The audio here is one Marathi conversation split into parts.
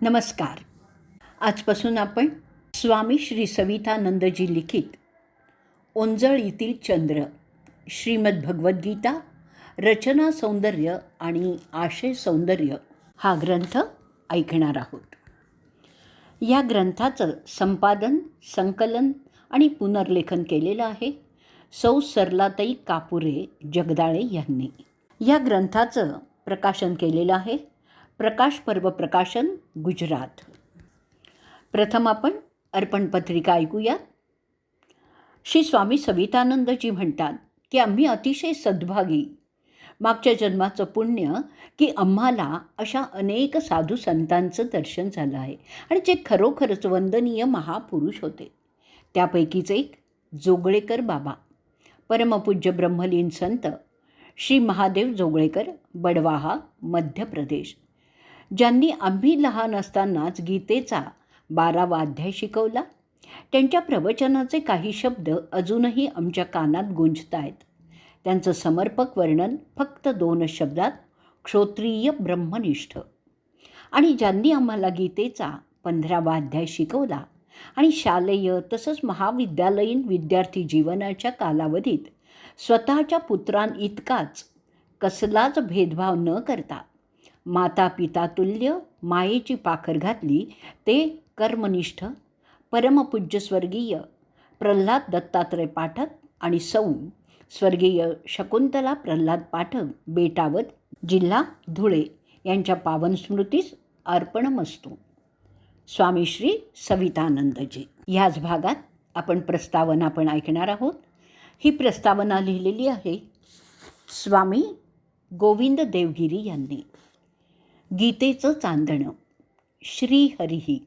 नमस्कार. आजपासून आपण स्वामी श्री सवितानंदजी लिखित ओंजळीतील चंद्र श्रीमद भगवद्गीता रचना सौंदर्य आणि आशय सौंदर्य हा ग्रंथ ऐकणार आहोत. या ग्रंथाचं संपादन संकलन आणि पुनर्लेखन केलेलं आहे सौ सरलाताई कापुरे जगदाळे यांनी. या ग्रंथाचं प्रकाशन केलेलं आहे प्रकाश पर्व प्रकाशन गुजरात. प्रथम आपण अर्पण पत्रिका ऐकूया. श्री स्वामी सवितानंदजी म्हणतात की आम्ही अतिशय सद्भागी. मागच्या जन्माचं पुण्य की आम्हाला अशा अनेक साधू संतांचं दर्शन झालं आहे आणि जे खरोखरच वंदनीय महापुरुष होते. त्यापैकीच एक जोगळेकर बाबा. परमपूज्य ब्रह्मलीन संत श्री महादेव जोगळेकर बडवाहा मध्य प्रदेश. ज्यांनी आम्ही लहान असतानाच गीतेचा बारावा अध्याय शिकवला. त्यांच्या प्रवचनाचे काही शब्द अजूनही आमच्या कानात गुंजत आहेत त्यांचं समर्पक वर्णन फक्त दोन शब्दात क्षोत्रिय ब्रह्मनिष्ठ. आणि ज्यांनी आम्हाला गीतेचा पंधरावा अध्याय शिकवला आणि शालेय तसंच महाविद्यालयीन विद्यार्थी जीवनाच्या कालावधीत स्वतःच्या पुत्रांइतकाच कसलाच भेदभाव न करता माता पिता तुल्य मायेची पाखर घातली ते कर्मनिष्ठ परमपूज्य स्वर्गीय प्रल्हाद दत्तात्रय पाठक आणि सौ स्वर्गीय शकुंतला प्रल्हाद पाठक बेटावत जिल्हा धुळे यांच्या पावन स्मृतीस अर्पणमस्तू स्वामी श्री सवितानंदजी. ह्याच भागात आपण प्रस्तावना पण ऐकणार आहोत. ही प्रस्तावना लिहिलेली आहे स्वामी गोविंद देवगिरी यांनी. गीतेचं चांदणं. श्रीहरिही.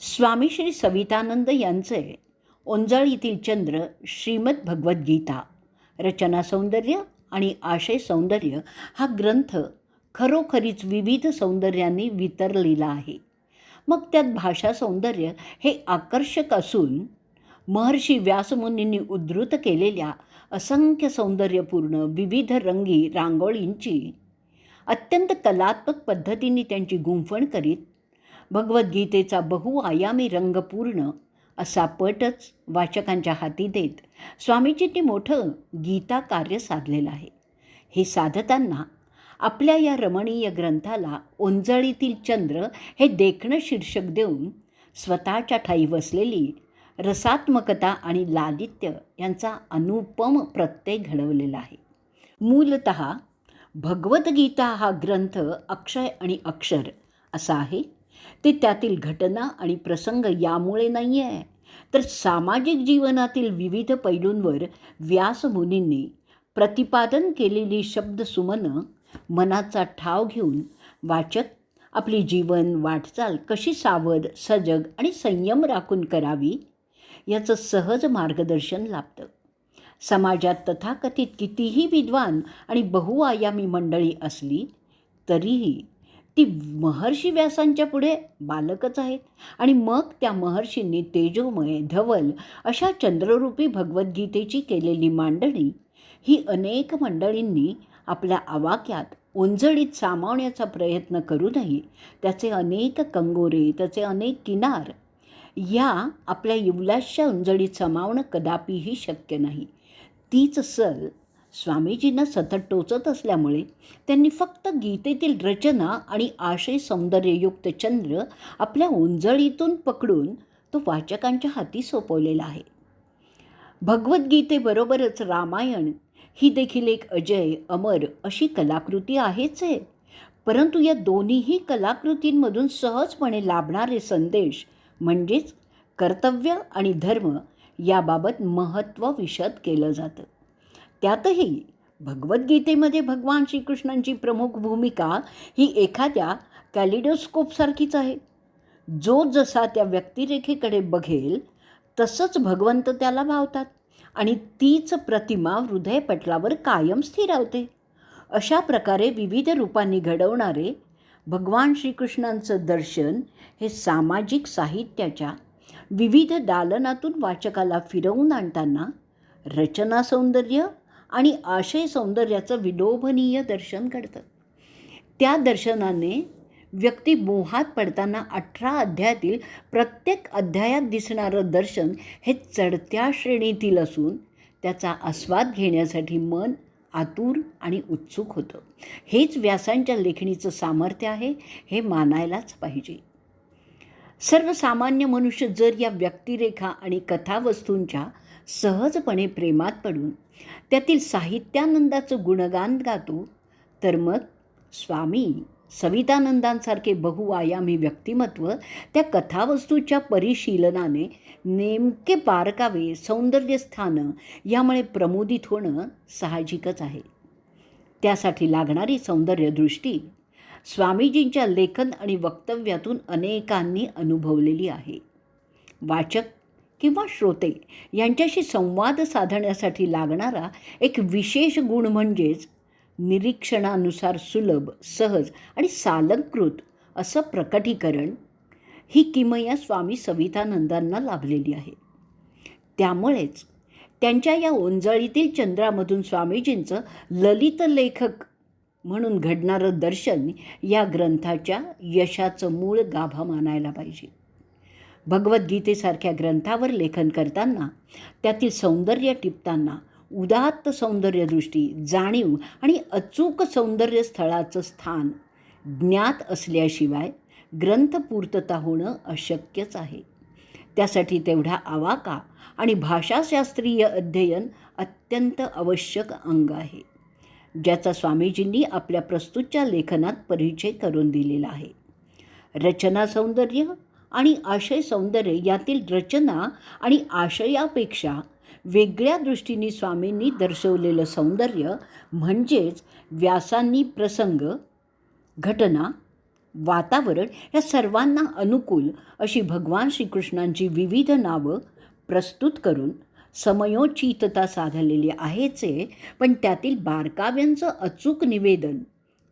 स्वामी श्री सवितानंद यांचे ओंजळीतील चंद्र श्रीमद भगवद्गीता रचना सौंदर्य आणि आशय सौंदर्य हा ग्रंथ खरोखरीच विविध सौंदर्यांनी वितरलेला आहे. मग त्यात भाषा सौंदर्य हे आकर्षक असून महर्षी व्यासमुनींनी उद्धृत केलेल्या असंख्य सौंदर्यपूर्ण विविध रंगी रांगोळींची अत्यंत कलात्मक पद्धतीने त्यांची गुंफण करीत भगवद्गीतेचा बहुआयामी रंगपूर्ण असा पटच वाचकांच्या हाती देत स्वामीजींनी मोठं गीता कार्य साधलेलं आहे. हे साधताना आपल्या या रमणीय ग्रंथाला ओंजळीतील चंद्र हे देखणं शीर्षक देऊन स्वतःच्या ठाई बसलेली रसात्मकता आणि लालित्य यांचा अनुपम प्रत्यय घडवलेला आहे. मूलत भगवद्गीता हा ग्रंथ अक्षय आणि अक्षर असा आहे. ते त्यातील घटना आणि प्रसंग यामुळे नाही आहे तर सामाजिक जीवनातील विविध पैलूंवर व्यासमुनींनी प्रतिपादन केलेली शब्दसुमनं मनाचा ठाव घेऊन वाचक आपली जीवन वाटचाल कशी सावध सजग आणि संयम राखून करावी? याचं सहज मार्गदर्शन लाभतं. समाजात तथाकथित कितीही विद्वान आणि बहुआयामी मंडळी असली तरीही ती महर्षी व्यासांच्या पुढे बालकच आहेत. आणि मग त्या महर्षींनी तेजोमय धवल अशा चंद्ररूपी भगवद्गीतेची केलेली मांडणी ही अनेक मंडळींनी आपल्या आवाक्यात ओंजळीत सामावण्याचा प्रयत्न करूनही त्याचे अनेक कंगोरे त्याचे अनेक किनार या आपल्या युवलाशच्या उंजळीत सामावणं कदापिही शक्य नाही. तीच सल स्वामीजींना सतत टोचत असल्यामुळे त्यांनी फक्त गीतेतील रचना आणि आशय सौंदर्ययुक्त चंद्र आपल्या उंजळीतून पकडून तो वाचकांच्या हाती सोपवलेला आहे. भगवद्गीतेबरोबरच रामायण ही देखील एक अजय अमर अशी कलाकृती आहेच आहे परंतु या दोन्हीही कलाकृतींमधून सहजपणे लाभणारे संदेश म्हणजेच कर्तव्य आणि धर्म याबाबत महत्त्व विशद केलं जातं. त्यातही भगवद्गीतेमध्ये भगवान श्रीकृष्णांची प्रमुख भूमिका ही एखाद्या कॅलिडोस्कोपसारखीच आहे. जो जसा त्या व्यक्तिरेखेकडे बघेल तसंच भगवंत त्याला भावतात आणि तीच प्रतिमा हृदयपटलावर कायम स्थिरावते अशा प्रकारे विविध रूपांनी घडवणारे भगवान श्रीकृष्णांचं दर्शन हे सामाजिक साहित्याच्या विविध दालनातून वाचकाला फिरवून आणताना रचना सौंदर्य आणि आशय सौंदर्याचं विलोभनीय दर्शन घडतं. त्या दर्शनाने व्यक्ती मोहात पडताना अठरा अध्यायातील प्रत्येक अध्यायात दिसणारं दर्शन हे चढत्या श्रेणीतील असून त्याचा आस्वाद घेण्यासाठी मन आतुर आणि उत्सुक होतं. हेच व्यासांच्या लेखणीचं सामर्थ्य आहे हे मानायलाच पाहिजे. सर्वसामान्य मनुष्य जर या व्यक्तिरेखा आणि कथावस्तूंच्या सहजपणे प्रेमात पडून त्यातील साहित्यानंदाचं गुणगान गातो तर मग स्वामी सवितानंदांसारखे बहुआयामी व्यक्तिमत्व त्या कथावस्तूच्या परिशीलनाने नेमके पारकावे सौंदर्यस्थानं यामुळे प्रमोदित होणं साहजिकच आहे. त्यासाठी लागणारी सौंदर्यदृष्टी स्वामीजींच्या लेखन आणि वक्तव्यातून अनेकांनी अनुभवलेली आहे. वाचक किंवा श्रोते यांच्याशी संवाद साधण्यासाठी लागणारा एक विशेष गुण म्हणजेच निरीक्षणानुसार सुलभ सहज आणि सालंकृत असं प्रकटीकरण ही किमया स्वामी सवितानंदांना लाभलेली आहे. त्यामुळेच त्यांच्या या ओंजळीतील चंद्रामधून स्वामीजींचं ललित लेखक म्हणून घडणारं दर्शन या ग्रंथाच्या यशाचं मूळ गाभा मानायला पाहिजे. भगवद्गीतेसारख्या ग्रंथावर लेखन करताना त्यातील सौंदर्य टिपताना उदात्त सौंदर्यदृष्टी जाणीव आणि अचूक सौंदर्य स्थळाचं स्थान ज्ञात असल्याशिवाय ग्रंथपूर्तता होणं अशक्यच आहे. त्यासाठी तेवढा आवाका आणि भाषाशास्त्रीय अध्ययन अत्यंत आवश्यक अंग आहे. ज्याचा स्वामीजींनी आपल्या प्रस्तुतच्या लेखनात परिचय करून दिलेला आहे. रचना सौंदर्य आणि आशय सौंदर्य यातील रचना आणि आशयापेक्षा वेगळ्या दृष्टीने स्वामींनी दर्शवलेलं सौंदर्य म्हणजेच व्यासांनी प्रसंग घटना वातावरण या सर्वांना अनुकूल अशी भगवान श्रीकृष्णांची विविध नावं प्रस्तुत करून समयोचितता साधलेली आहेचे पण त्यातील बारकाव्यांचं अचूक निवेदन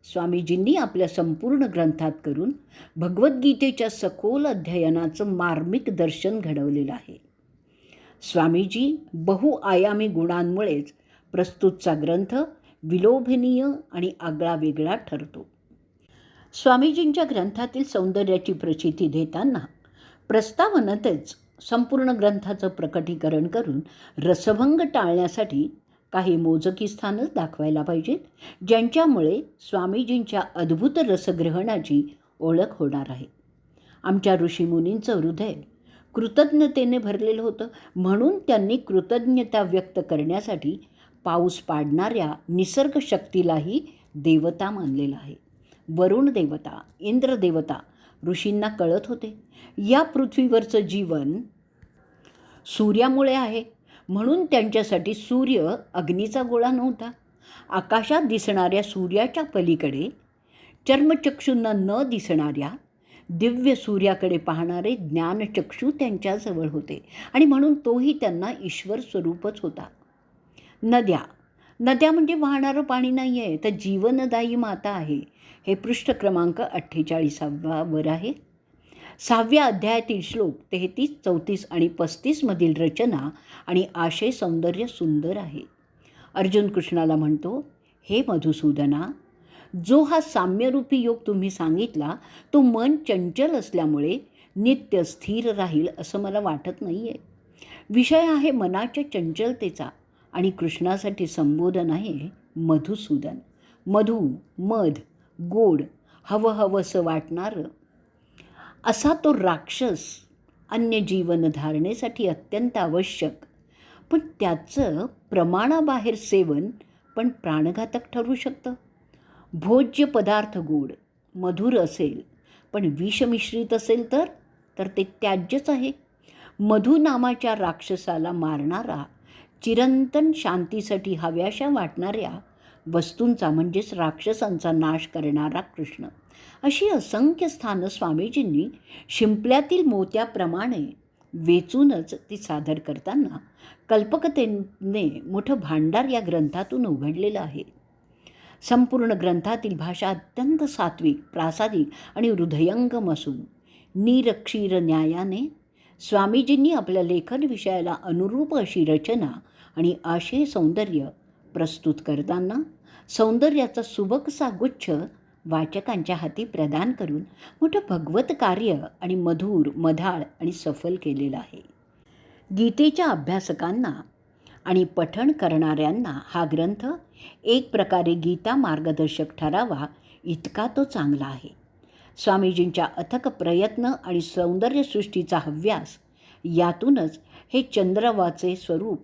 स्वामीजींनी आपल्या संपूर्ण ग्रंथात करून भगवद्गीतेच्या सखोल अध्ययनाचं मार्मिक दर्शन घडवलेलं आहे. स्वामीजी बहुआयामी गुणांमुळेच प्रस्तुतचा ग्रंथ विलोभनीय आणि आगळा वेगळा ठरतो. स्वामीजींच्या ग्रंथातील सौंदर्याची प्रचिती देताना प्रस्तावनतच संपूर्ण ग्रंथाचं प्रकटीकरण करून रसभंग टाळण्यासाठी काही मोजकी स्थानच दाखवायला पाहिजेत ज्यांच्यामुळे स्वामीजींच्या अद्भुत रसग्रहणाची ओळख होणार आहे. आमच्या ऋषीमुनींचं हृदय कृतज्ञतेने भरलेलं होतं. म्हणून त्यांनी कृतज्ञता व्यक्त करण्यासाठी पाऊस पाडणाऱ्या निसर्ग शक्तीलाही देवता मानलेला आहे. वरुण देवता इंद्रदेवता ऋषींना कळत होते. या पृथ्वीवरचं जीवन सूर्यामुळे आहे. म्हणून त्यांच्यासाठी सूर्य अग्नीचा गोळा नव्हता. आकाशात दिसणाऱ्या सूर्याच्या पलीकडे चर्मचक्षूंना न दिसणाऱ्या दिव्य सूर्याकडे पाहणारे ज्ञानचक्षू त्यांच्याजवळ होते. आणि म्हणून तोही त्यांना ईश्वर स्वरूपच होता. नद्या नद्या म्हणजे वाहणारं पाणी नाही आहे तर जीवनदायी माता आहे. हे पृष्ठ क्रमांक अठ्ठेचाळीसावर आहे. सहाव्या अध्यायातील श्लोक तेहतीस चौतीस आणि पस्तीसमधील रचना आणि आशय सौंदर्य सुंदर आहे. अर्जुन कृष्णाला म्हणतो हे मधुसूदना जो हा साम्यरूपी योग तुम्ही सांगितला तो मन चंचल असल्यामुळे नित्य स्थिर राहील असं मला वाटत नाही आहे विषय आहे मनाच्या चंचलतेचा. आणि कृष्णासाठी संबोधन आहे मधुसूदन. मधु मध गोड हवं हवंसं वाटणारं. असा तो राक्षस अन्य जीवन धारणेसाठी अत्यंत आवश्यक. पण त्याचं प्रमाणाबाहेर सेवन पण प्राणघातक ठरू शकतं. भोज्य पदार्थ गोड मधुर असेल पण विषमिश्रित असेल तर तर ते त्याज्यच आहे. मधु नामाच्या राक्षसाला मारणारा चिरंतन शांतीसाठी हव्याशा वाटणाऱ्या वस्तूंचा म्हणजेच राक्षसांचा नाश करणारा कृष्ण. अशी असंख्य स्थानं स्वामीजींनी शिंपल्यातील मोत्याप्रमाणे वेचूनच ती सादर करताना कल्पकतेने मोठं भांडार या ग्रंथातून उघडलेलं आहे. संपूर्ण ग्रंथातील भाषा अत्यंत सात्विक प्रासादिक आणि हृदयंगम असून निरक्षीर न्यायाने स्वामीजींनी आपल्या लेखन विषयाला अनुरूप अशी रचना आणि आशय सौंदर्य प्रस्तुत करताना सौंदर्याचा सुबकसा गुच्छ वाचकांच्या हाती प्रदान करून मोठं भगवत कार्य आणि मधुर मधाळ आणि सफल केलेलं आहे. गीतेच्या अभ्यासकांना आणि पठण करणाऱ्यांना हा ग्रंथ एक प्रकारे गीता मार्गदर्शक ठरावा इतका तो चांगला आहे. स्वामीजींच्या अथक प्रयत्न आणि सौंदर्यसृष्टीचा हव्यास यातूनच हे चंद्रवाचे स्वरूप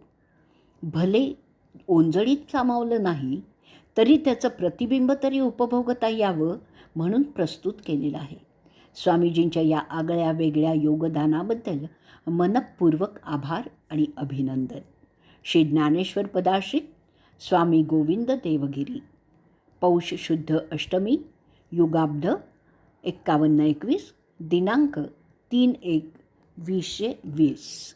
भले ओंजळीत सामावलं नाही तरी त्याचं प्रतिबिंब तरी उपभोगता यावं म्हणून प्रस्तुत केलेलं आहे. स्वामीजींच्या या आगळ्या वेगळ्या योगदानाबद्दल मनपूर्वक आभार आणि अभिनंदन. श्री ज्ञानेश्वर पदाश्रित स्वामी गोविंद देवगिरी. पौष शुद्ध अष्टमी युगाब्ध एक्कावन्न एकवीस दिनांक तीन एक वीसशे वीस.